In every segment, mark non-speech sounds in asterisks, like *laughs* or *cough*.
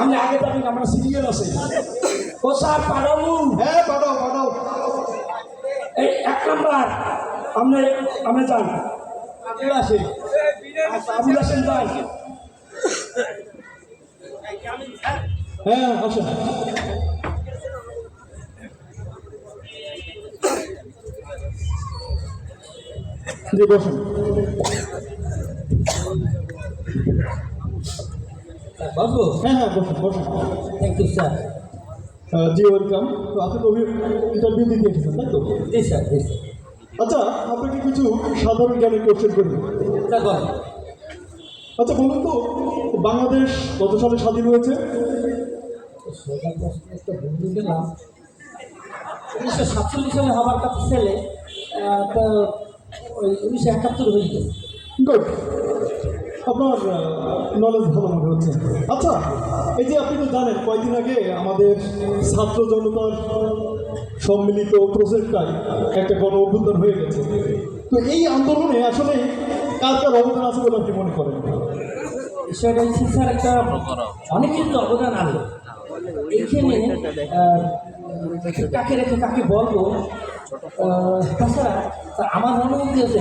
আমি আগে যাবি না আমরা সিরিয়াল আছে। ও স্যার পাঠাবো হ্যাঁ পাঠাও পাঠাও এই এক নাম্বার আপনি আপনি যান। আবুল যান। হ্যাঁ আসেন। জি বসুন। বসবো হ্যাঁ হ্যাঁ বসুন বসুন। থ্যাংক ইউ স্যার জি ওয়েলকাম তো আপনি তো ইন্টারভিউ দিতে এসেছেন তাই তো? জি স্যার জি স্যার আচ্ছা আপনাকে কিছু সাধারণ জ্ঞানের কোশ্চেন করি। আচ্ছা বলুন তো বাংলাদেশ কত সালে স্বাধীন হয়েছে? উনিশশো সাতচল্লিশ সালে হবার কথা ছেলে ওই উনিশশো একাত্তর হয়ে গেছে। গুড আপনার নলেজ ভালো মনে হচ্ছে। আচ্ছা এই যে আপনি তো জানেন, কয়েকদিন আগে আমাদের ছাত্র জনতার সম্মিলিত প্রচেষ্টায় একটা গণ অভ্যুত্থান হয়ে গেছে। তো এই আন্দোলনে আসলে কার কার অবদান আছে বলে আপনি মনে করেন? বিষয়টা একটা অনেক অবদান আনলো এইখানে কাকে রেখে কাকে বলব? তাছাড়া আমার মনে হচ্ছে যে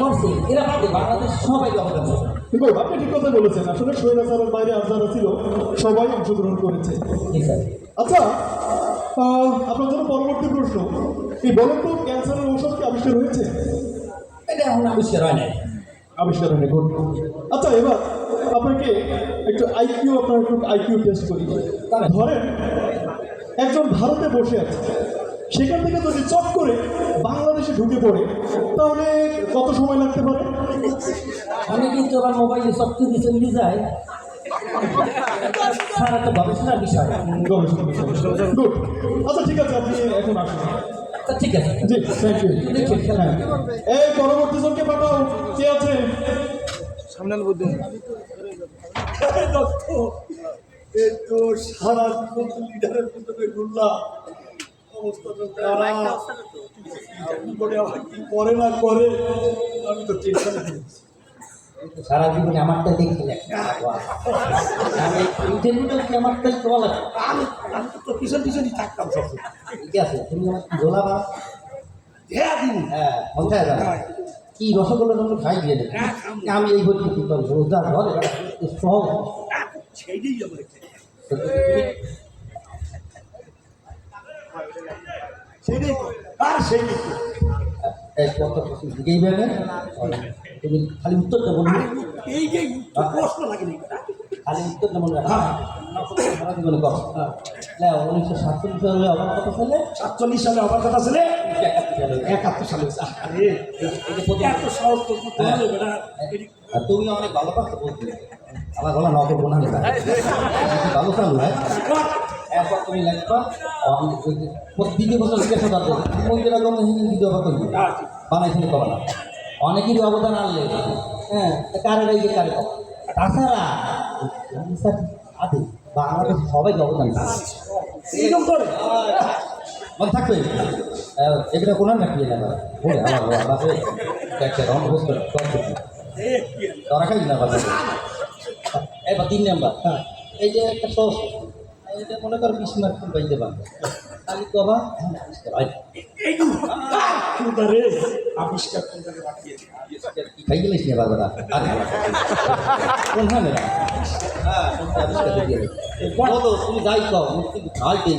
করছে এরা বাংলাদেশ সবাই আপনি ঠিক কথা বলেছেন। আসলে বাইরে আর যারা ছিল সবাই অংশগ্রহণ করেছে। আচ্ছা আপনার জন্য পরবর্তী প্রশ্ন। এই বলেন তো ক্যান্সারের ঔষধ কি আবিষ্কার হয়েছে? এটা এখন আবিষ্কার হয় নাই। আবিষ্কার আচ্ছা এবার আপনাকে একটু আইকিউ আপনার একটু আইকিউ টেস্ট করি। ধরেন একজন ভারতে বসে আছে। সেখান থেকে যদি চট করে বাংলাদেশে ঢুকে পড়ে তাহলে কত সময় লাগতে পারে? আমি কিন্তু আমার মোবাইলে সব কিছু চলে যায় গবেষণার বিষয়। গুড আচ্ছা ঠিক আছে আপনি এখন আসুন। তা ঠিক আছে। জি থ্যাংক ইউ এই পরবর্তী জনকে পাঠাও। কে আছে তো সারা লিডারের ভিতরে ঘুরলাম। অবস্থা তো খারাপ। করে আবার কি করে না করে? আমি তো টেনশনে সারা জীবনে আমারটাই আমি *laughs* ইন্টারভিউটা কি আমারটাই কল আছে আমি আমি তো পিছন পিছনই থাকতাম। সব ঠিক আছে তুমি আমার গোলা বা হ্যাঁ দিন হ্যাঁ কোথায় যাবে কি রসগোল্লা তুমি খাই দিয়ে দেবে আমি এই ভর্তি কি করব রোজগার ঘরে সহজ আমার সেইটাই তো। আর কত দিকেই বেড়ে তুমি খালি উত্তরটা বলবে এই যে প্রশ্ন লাগে নাকি? খালি উত্তরটা রাখো। সারা জীবনে কর। হ্যাঁ। উনিশশো সাতচল্লিশ সালে আমার কথা ছেলে সাতচল্লিশ সালে আমার কথা ছিল একাত্তর সালে এত সহজ না তুমি অনেক ভালো পাচ্ছ বলতে আমার গলা নকে বোনা ভালো চালু এরপর তুমি লিখবা দ্বিতীয় বছর জিজ্ঞাসা করব তুমি যেরকম দ্বিতীয় বছর বানাইছেন কবা না অনেকেরই অবদান আনলে হ্যাঁ কারের এই কারে তাছাড়া আদে বাংলাদেশ সবাই অবদান এইরকম করে মনে থাকবে এগুলো কোনো না কি না বলে আমার বাবা একটা ধরা খাই না। বাবা এবার তিন নাম্বার। হ্যাঁ এই যে একটা সস এটা মনে কর বিশ মার্ক পাইতে পারবে। খালি কবা এইটু আবিষ্কার কোনটাকে বাকিয়ে কি খাই গেলিস না বাবা কোন হয় না হ্যাঁ আবিষ্কার বলো তুমি যাই কও মুক্তি খাই দেই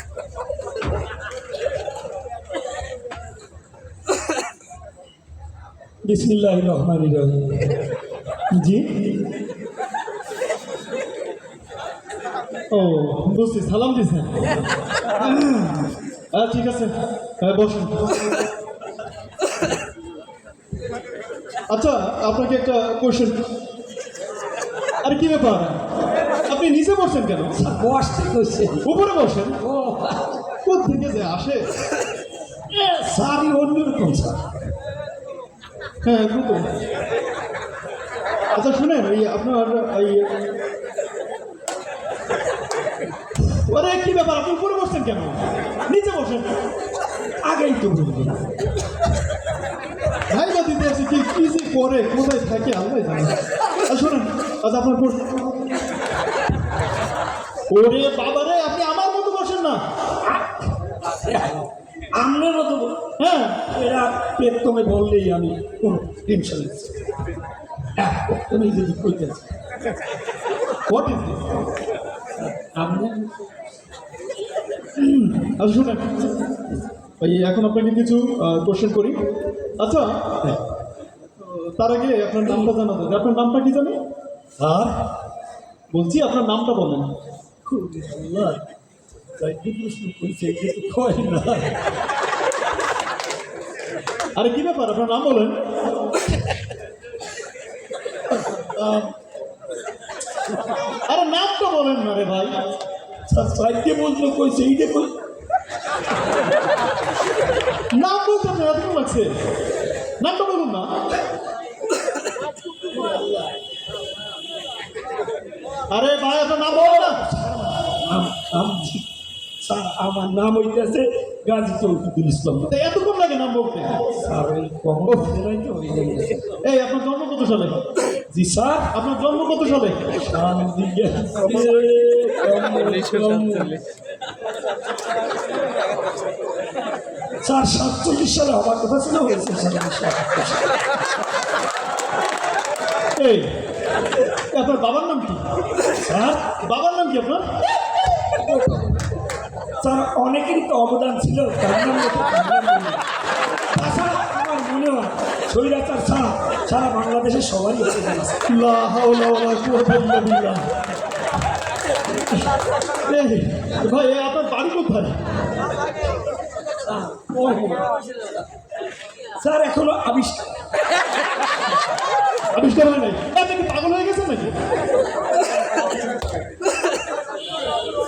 বিসমিল্লাহ রহমান রহিম। জি? ও বুঝছি সালাম দিছেন হ্যাঁ ঠিক আছে হ্যাঁ বসুন। আচ্ছা আপনাকে একটা কোশ্চেন আরে কি ব্যাপার? আপনি নিচে বসছেন কেন? বসতে করছে উপরে বসেন। ও। কোথা থেকে যে আসে? স্যারই অন্যরকম স্যার। হ্যাঁ দুটো আচ্ছা শুনেন, এই আপনার, এই আরে কি ব্যাপার, আপনি উপরে বসছেন কেন? নিচে বসেন। আগেই তো বলবেন ভাই বা দিতে আছে কি কি যে করে, কোথায় থাকে আল্লাহ জানে আর শুনেন আচ্ছা আপনার প্রশ্ন। ওরে বাবা রে আপনি আমার মতো বসেন না। আপনার মতো হ্যাঁ এরা পেট্রমে বললেই আমি কোনো টেনশন হ্যাঁ তুমি যদি কইতেছি আচ্ছা এখন আপনাকে কিছু কোশ্চেন করি। আচ্ছা হ্যাঁ। তার আগে আপনার নামটা জানা দরকার। আপনার নামটা কি জানেন? আর? বলছি, আপনার নামটা বলেন। খুব আল্লাহ প্রশ্ন কয় না? আরে, কি ব্যাপার? আপনার নাম বলেন। আরে নাম তো বলেন না রে ভাই। স্যার সাইডে বলতে কইছে এইটা কই। নাম বলতে আপনার এতক্ষণ লাগছে? নামটা বলুন না। আরে, ভাই, আপনার নাম বলেন না। স্যার আমার নাম হইতেছে গাজী তৌফিকুল ইসলাম। তো এতক্ষণ লাগে নাম বলতে? স্যার ওই জন্য। এই আপনার জন্ম কত সালে? জি স্যার। আপনার জন্ম কত সালে? স্যার সাতচল্লিশ সালে হবার কথা ছিল হয়েছে এই আপনার বাবার নাম কি? স্যার? বাবার নাম কি আপনার? স্যার অনেকেরই তো অবদান ছিল তার তার। তাছাড়া আমার মনে হয় স্বৈরাচার ছাড়া সারা বাংলাদেশের সবারই ভাই আপনার বাড়ি কোথায়? স্যার এখনও আবিষ্কার আবিষ্কার হয় নাই? পাগল হয়ে গেছেন নাকি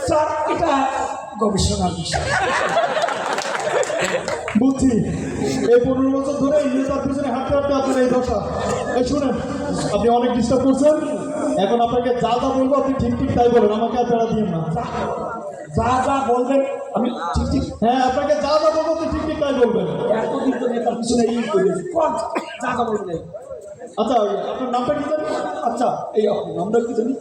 স্যার এটা গবেষণার বিষয়। বলছি এই পনেরো বছর ধরে নেতার পিছনে হাঁটতে হাঁটতে আপনার এই দশা। এই শুনেন আপনি অনেক ডিস্টার্ব করছেন। এখন আপনাকে যা যা বলব আপনি ঠিক ঠিক তাই বলেন আমাকে আর পেড়া দিন না। যা যা বলবেন আমি ঠিক ঠিক। হ্যাঁ আপনাকে যা যা বলব আপনি ঠিক ঠিক তাই বলবেন। এতদিন তো নেতার পিছনে এই যা যা বলবেন। আচ্ছা আপনার নামটা কি জানেন? আচ্ছা এই আপনার নামটা কি জানি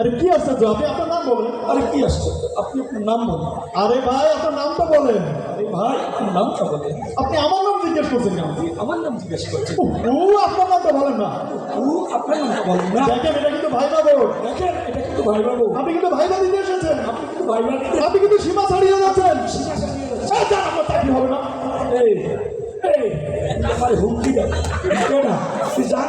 আরে কি আশ্চর্য আপনি আপনার নাম বলেন? আরে কি আসছে? আপনি আপনার নাম বলেন। আরে ভাই আপনার নামটা বলেন। আরে ভাই আপনার নামটা বলেন। আপনি আমার নাম জিজ্ঞেস করছেন কেন? আমার নাম জিজ্ঞেস করছে ও আপনার নামটা বলেন না। ও আপনার নামটা বলেন না। দেখেন এটা কিন্তু ভাই বাবু দেখেন এটা কিন্তু ভাই বাবু আপনি কিন্তু ভাইবা দিতে এসেছেন। আপনি কিন্তু ভাই বাবু আপনি কিন্তু সীমা ছাড়িয়ে যাচ্ছেন। এই যান, আপনার চাকরি হবে না। এই এই আমার হুমকি তুই জানো